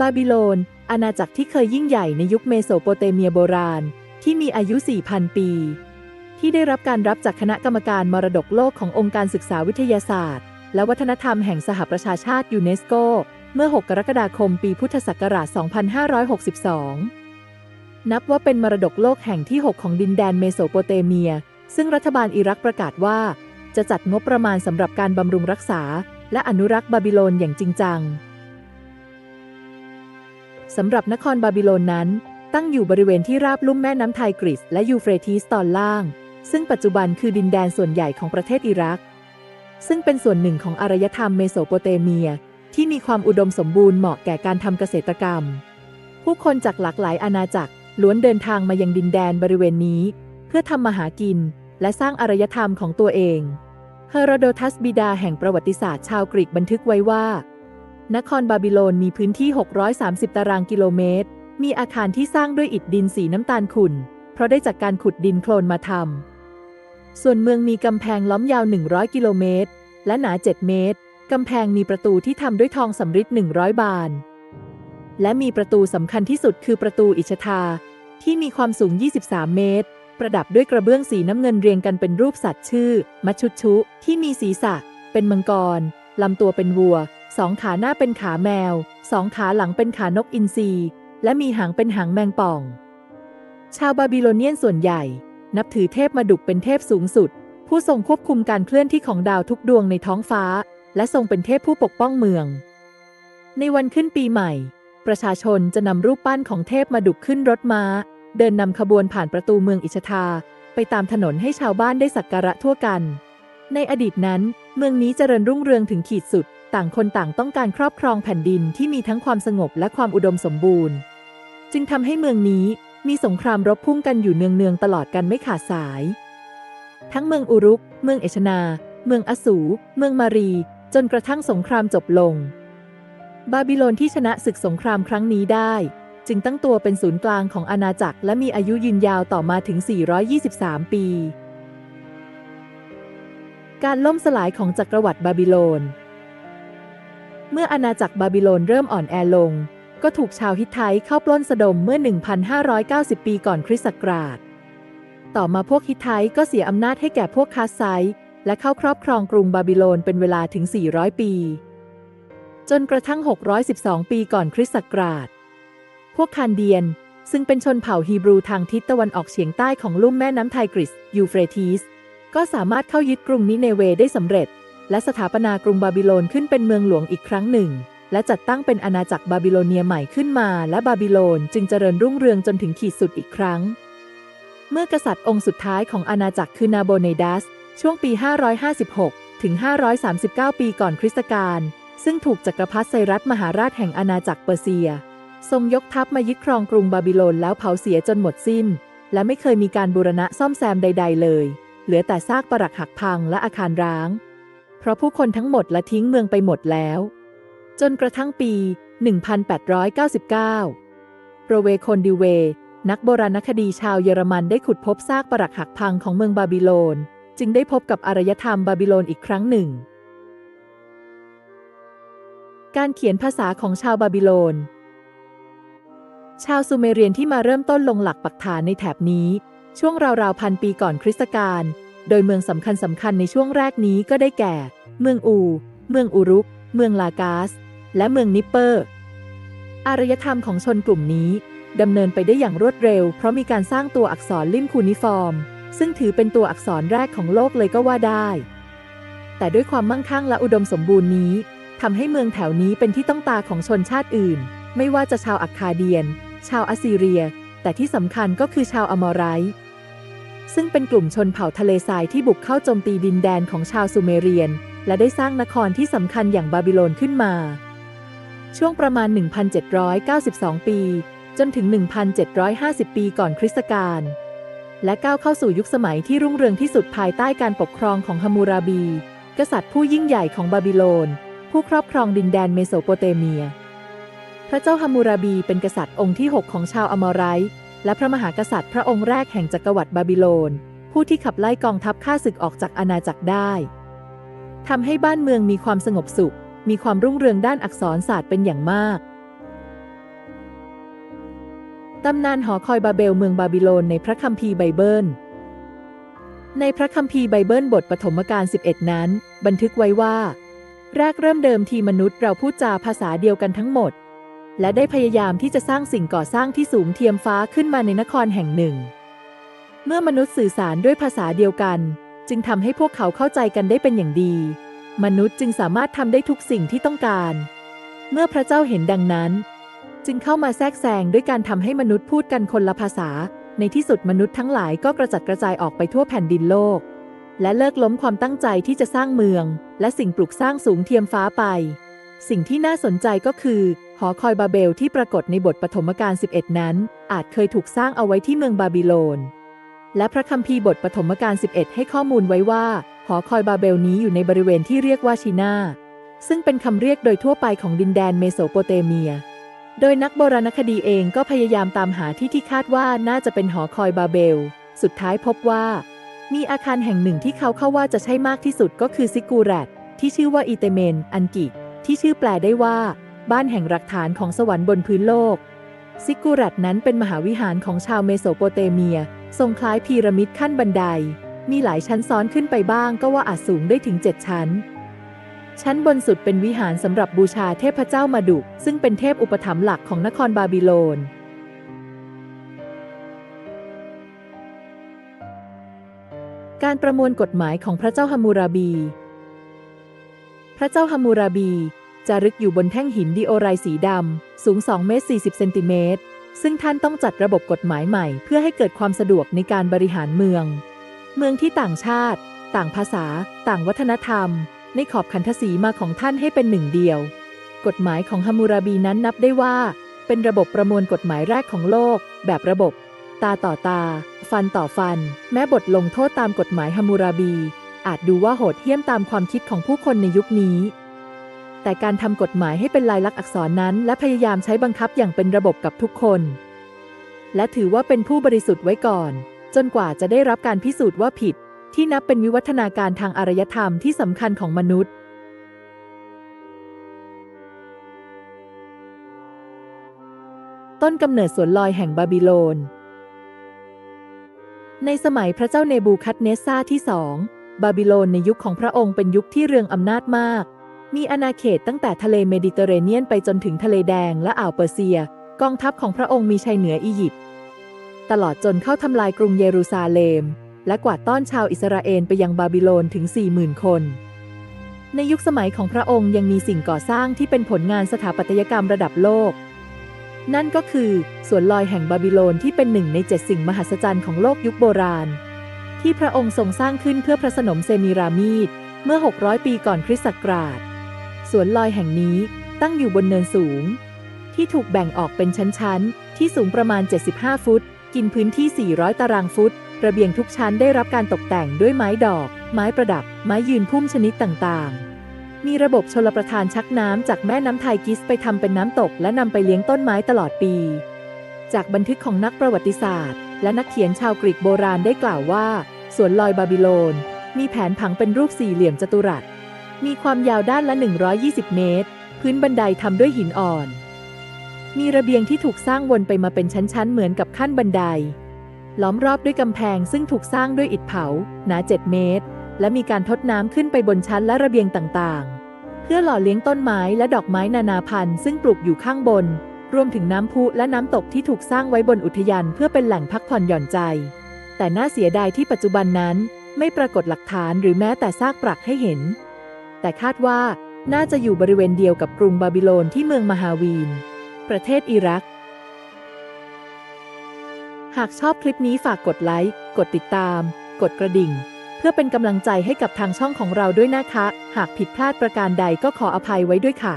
บาบิโลน อาณาจักรที่เคยยิ่งใหญ่ในยุคเมโสโปเตเมียโบราณ ที่มีอายุ 4,000 ปี ที่ได้รับการรับจากคณะกรรมการมรดกโลกขององค์การศึกษาวิทยาศาสตร์ และวัฒนธรรมแห่งสหประชาชาติยูเนสโก เมื่อ 6 กรกฎาคมปีพุทธศักราช 2562 นับว่าเป็นมรดกโลกแห่งที่ 6 ของดินแดนเมโสโปเตเมีย ซึ่งรัฐบาลอิรักประกาศว่า จะจัดงบประมาณสำหรับการบำรุงรักษา และอนุรักษ์บาบิโลนอย่างจริงจัง สำหรับนครบาบิโลนนั้น ตั้งอยู่บริเวณที่ราบลุ่มแม่น้ำไทกริสและยูเฟรทีสตอนล่าง ซึ่งปัจจุบันคือดินแดนส่วนใหญ่ของประเทศอิรัก ซึ่งเป็นส่วนหนึ่งของอารยธรรมเมโสโปเตเมีย ที่มีความอุดมสมบูรณ์เหมาะแก่การทำเกษตรกรรม ผู้คนจากหลากหลายอาณาจักรล้วนเดินทางมายังดินแดนบริเวณนี้ เพื่อทำมาหากิน และสร้างอารยธรรมของตัวเองเฮโรโดทัสบิดาแห่งประวัติศาสตร์ชาวกรีกบันทึกไว้ว่า นครบาบิโลนมีพื้นที่ 630 ตารางกิโลเมตร มีอาคารที่สร้างด้วยอิฐดินสีน้ำตาลขุ่น เพราะได้จากการขุดดินโคลนมาทำ ส่วนเมืองมีกำแพงล้อมยาว 100 กิโลเมตร และหนา 7 เมตร กำแพงมีประตูที่ทำด้วยทองสำริด100 บาน และมีประตูสำคัญที่สุดคือประตูอิชทา ที่มีความสูง 23 เมตร ประดับด้วยกระเบื้องสีน้ำเงินเรียงกันเป็นรูปสัตว์ชื่อ มัชชุชุ ที่มีศีรษะ เป็นมังกรลำตัวเป็นวัว สองขาหน้าเป็นขาแมว สองขาหลังเป็นขานกอินทรีและมีหางเป็นหางแมงป่อง ชาวบาบิโลเนียนส่วนใหญ่ นับถือเทพมาดุกเป็นเทพสูงสุด ผู้ทรงควบคุมการเคลื่อนที่ของดาวทุกดวงในท้องฟ้า และทรงเป็นเทพผู้ปกป้องเมือง ในวันขึ้นปีใหม่ ประชาชนจะนำรูปปั้นของเทพมาดุกขึ้นรถม้า เดินนำขบวนผ่านประตูเมืองอิชทา ไปตามถนนให้ชาวบ้านได้สักการะทั่วกัน ในอดีตนั้น เมืองนี้เจริญรุ่งเรืองถึงขีดสุด ต่างคนต่างต้องการครอบครองแผ่นดินที่มีทั้งความสงบและความอุดมสมบูรณ์ จึงทำให้เมืองนี้มีสงครามรบพุ่งกันอยู่เนืองๆตลอดกันไม่ขาดสาย ทั้งเมืองอุรุก เมืองเอชนา เมืองอสูรเมืองมารี จนกระทั่งสงครามจบลง บาบิโลนที่ชนะศึกสงครามครั้งนี้ได้ จึงตั้งตัวเป็นศูนย์กลางของอาณาจักรและมีอายุยืนยาวต่อมาถึง 423 ปี การล่มสลายของจักรวรรดิบาบิโลน เมื่ออาณาจักรบาบิโลนเริ่มอ่อนแอลง ก็ถูกชาวฮิตไทเข้าปล้นสะดมเมื่อ 1,590 ปีก่อนคริสต์ศักราช ต่อมาพวกฮิตไทก็เสียอำนาจให้แก่พวกคาสไซและเข้าครอบครองกรุงบาบิโลนเป็นเวลาถึง 400 ปี จนกระทั่ง 612 ปีก่อนคริสต์ศักราช พวกคานเดียนซึ่งเป็นชนเผ่าฮีบรูทางทิศตะวันออกเฉียงใต้ของลุ่มแม่น้ำไทกริสยูเฟรทีสก็สามารถเข้ายึดกรุงนิเนเวได้สำเร็จ และสถาปนากรุงบาบิโลนขึ้นเป็นเมืองหลวงอีกครั้งหนึ่ง และจัดตั้งเป็นอาณาจักรบาบิโลเนียใหม่ขึ้นมา และบาบิโลนจึงเจริญรุ่งเรืองจนถึงขีดสุดอีกครั้ง เมื่อกษัตริย์องค์สุดท้ายของอาณาจักรคือนาโบเนดัส ช่วงปี 556 ถึง 539 ปีก่อนคริสตกาลซึ่งถูกจักรพรรดิไซรัสมหาราชแห่งอาณาจักรเปอร์เซีย ทรงยกทัพมายึดครองกรุงบาบิโลนแล้วเผาเสียจนหมดสิ้น และไม่เคยมีการบูรณะซ่อมแซมใด ๆ เลย เหลือแต่ซากปรักหักพังและอาคารร้าง ราะผู้คนทั้งหมดละทิ้งเมืองไปหมดแล้ว จนกระทั่งปี 1899 โรเวโคนดิเว นักโบราณคดีชาวเยอรมันได้ขุดพบซากปรักหักพังของเมืองบาบิโลน จึงได้พบกับอารยธรรมบาบิโลนอีกครั้งหนึ่ง การเขียนภาษาของชาวบาบิโลน ชาวซูเมเรียนที่มาเริ่มต้นลงหลักปักฐานในแถบนี้ ช่วงราวๆพันปีก่อนคริสตกาลโดยเมืองสำคัญสำคัญในช่วงแรกนี้ก็ได้แก่ เมืองอู เมืองอุรุก เมืองลากาส และเมืองนิปเปอร์ อารยธรรมของชนกลุ่มนี้ดำเนินไปได้อย่างรวดเร็ว เพราะมีการสร้างตัวอักษรลิมคูนิฟอร์ม ซึ่งถือเป็นตัวอักษรแรกของโลกเลยก็ว่าได้ แต่ด้วยความมั่งคั่งและอุดมสมบูรณ์นี้ทำให้เมืองแถวนี้เป็นที่ต้องตาของชนชาติอื่น ไม่ว่าจะชาวอัคคาเดียน ชาวอัสซีเรีย แต่ที่สำคัญก็คือชาวอมอไรต์ ซึ่งเป็นกลุ่มชนเผ่าทะเลทรายที่บุกเข้าโจมตีดินแดนของชาวซูเมเรียน และได้สร้างนครที่สำคัญอย่างบาบิโลนขึ้นมา ช่วงประมาณ 1,792 ปี จนถึง 1,750 ปีก่อนคริสตกาลและก้าวเข้าสู่ยุคสมัยที่รุ่งเรืองที่สุดภายใต้การปกครองของฮัมมูราบี กษัตริย์ผู้ยิ่งใหญ่ของบาบิโลน ผู้ครอบครองดินแดนเมโสโปเตเมีย พระเจ้าฮัมมูราบีเป็นกษัตริย์องค์ที่ 6 ของชาวอมอไรต์ และพระมหากษัตริย์พระองค์แรกแห่งจักรวรรดิบาบิโลน ผู้ที่ขับไล่กองทัพข้าศึกออกจากอาณาจักรได้ทำให้บ้านเมืองมีความสงบสุข มีความรุ่งเรืองด้านอักษรศาสตร์เป็นอย่างมากตำนานหอคอยบาเบลเมืองบาบิโลนในพระคัมภีร์ไบเบิล ในพระคัมภีร์ไบเบิลบทปฐมกาล 11 นั้น บันทึกไว้ว่า แรกเริ่มเดิมทีมนุษย์เราพูดจาภาษาเดียวกันทั้งหมด และได้พยายามที่จะสร้างสิ่งก่อสร้างที่สูงเทียมฟ้าขึ้นมาในนครแห่งหนึ่ง เมื่อมนุษย์สื่อสารด้วยภาษาเดียวกัน จึงทำให้พวกเขาเข้าใจกันได้เป็นอย่างดี มนุษย์จึงสามารถทำได้ทุกสิ่งที่ต้องการ เมื่อพระเจ้าเห็นดังนั้น จึงเข้ามาแทรกแซงด้วยการทำให้มนุษย์พูดกันคนละภาษา ในที่สุดมนุษย์ทั้งหลายก็กระจัดกระจายออกไปทั่วแผ่นดินโลก และเลิกล้มความตั้งใจที่จะสร้างเมือง และสิ่งปลูกสร้างสูงเทียมฟ้าไป สิ่งที่น่าสนใจก็คือ หอคอยบาเบลที่ปรากฏในบทปฐมกาล 11 นั้น อาจเคยถูกสร้างเอาไว้ที่เมืองบาบิโลน และพระคัมภีร์บทปฐมกาล 11 ให้ข้อมูลไว้ว่า หอคอยบาเบลนี้อยู่ในบริเวณที่เรียกว่าชินาซึ่งเป็นคำเรียกโดยทั่วไปของดินแดนเมโสโปเตเมีย โดยนักโบราณคดีเองก็พยายามตามหาที่ที่คาดว่าน่าจะเป็นหอคอยบาเบล สุดท้ายพบว่า มีอาคารแห่งหนึ่งที่เขาเข้าว่าจะใช่มากที่สุดก็คือซิกูแรตที่ชื่อว่าอีเตเมน อันกิ ที่ชื่อแปลได้ว่า บ้านแห่งหลักฐานของสวรรค์บนพื้นโลก ซิกูแรตนั้นเป็นมหาวิหารของชาวเมโสโปเตเมีย ทรงคล้ายพีระมิดขั้นบันได มีหลายชั้นซ้อนขึ้นไปบ้างก็ว่าอาจสูงได้ถึง7ชั้น ชั้นบนสุดเป็นวิหารสำหรับบูชาเทพเจ้ามาดุซึ่งเป็นเทพอุปถัมภ์หลักของนครบาบิโลนการประมวลกฎหมายของพระเจ้าฮัมมูราบี พระเจ้าฮัมมูราบีจารึกอยู่บนแท่งหินดิโอไรสีดำ สูง 2 เมตร 40 เซนติเมตร ซึ่งท่านต้องจัดระบบกฎหมายใหม่ เพื่อให้เกิดความสะดวกในการบริหารเมือง เมืองที่ต่างชาติ ต่างภาษา ต่างวัฒนธรรม ในขอบขันธสีมาของท่านให้เป็นหนึ่งเดียว กฎหมายของฮัมมูราบีนั้นนับได้ว่า เป็นระบบประมวลกฎหมายแรกของโลก แบบระบบ ตาต่อตา ฟันต่อฟัน แม้บทลงโทษตามกฎหมายฮัมมูราบี อาจดูว่าโหดเหี้ยมตามความคิดของผู้คนในยุคนี้ แต่การทำกฎหมายให้เป็นลายลักษณ์อักษรนั้น และพยายามใช้บังคับอย่างเป็นระบบกับทุกคน และถือว่าเป็นผู้บริสุทธิ์ไว้ก่อน จนกว่าจะได้รับการพิสูจน์ว่าผิด ที่นับเป็นวิวัฒนาการทางอารยธรรมที่สำคัญของมนุษย์ต้นกำเนิดสวนลอยแห่งบาบิโลน ในสมัยพระเจ้าเนบูคัดเนสซาที่สอง บาบิโลนในยุคของพระองค์เป็นยุคที่เรืองอำนาจมาก มีอาณาเขตตั้งแต่ทะเลเมดิเตอร์เรเนียนไปจนถึงทะเลแดงและอ่าวเปอร์เซีย กองทัพของพระองค์มีชัยเหนืออียิปต์ตลอดจนเข้าทำลายกรุงเยรูซาเล็ม และกวาดต้อนชาวอิสราเอลไปยังบาบิโลนถึง 40,000 คน ในยุคสมัยของพระองค์ยังมีสิ่งก่อสร้างที่เป็นผลงานสถาปัตยกรรมระดับโลก นั่นก็คือสวนลอยแห่งบาบิโลนที่เป็นหนึ่งในเจ็ดสิ่งมหัศจรรย์ของโลกยุคโบราณ ที่พระองค์ทรงสร้างขึ้นเพื่อพระสนมเซมิรามีดเมื่อ 600 ปีก่อนคริสต์ศักราช สวนลอยแห่งนี้ตั้งอยู่บนเนินสูง ที่ถูกแบ่งออกเป็นชั้นๆ ที่สูงประมาณ 75 ฟุต กินพื้นที่ 400 ตารางฟุต ระเบียงทุกชั้นได้รับการตกแต่งด้วยไม้ดอก ไม้ประดับ ไม้ยืนพุ่มชนิดต่างๆ มีระบบชลประทานชักน้ำจากแม่น้ำไทกิสไปทำเป็นน้ำตก และนำไปเลี้ยงต้นไม้ตลอดปี จากบันทึกของนักประวัติศาสตร์ และนักเขียนชาวกรีกโบราณได้กล่าวว่า สวนลอยบาบิโลน มีแผนผังเป็นรูปสี่เหลี่ยมจัตุรัส มีความยาวด้านละ 120 เมตร พื้นบันไดทำด้วยหินอ่อน มีระเบียงที่ถูกสร้างวนไปมาเป็นชั้นๆ เหมือนกับขั้นบันได ล้อมรอบด้วยกำแพงซึ่งถูกสร้างด้วยอิฐเผา หนา 7 เมตร และมีการทดน้ำขึ้นไปบนชั้นและระเบียงต่างๆ เพื่อหล่อเลี้ยงต้นไม้และดอกไม้นานาพันธุ์ซึ่งปลูกอยู่ข้างบนรวมถึงน้ำพุและน้ำตกที่ถูกสร้างไว้บนอุทยานเพื่อเป็นแหล่งพักผ่อนหย่อนใจ แต่น่าเสียดายที่ปัจจุบันนั้นไม่ปรากฏหลักฐานหรือแม้แต่ซากปรักให้เห็น แต่คาดว่าน่าจะอยู่บริเวณเดียวกับกรุงบาบิโลนที่เมืองมหาวีน ประเทศอิรัก หากชอบคลิปนี้ฝากกดไลค์ กดติดตาม กดกระดิ่ง เพื่อเป็นกำลังใจให้กับทางช่องของเราด้วยนะคะ หากผิดพลาดประการใดก็ขออภัยไว้ด้วยค่ะ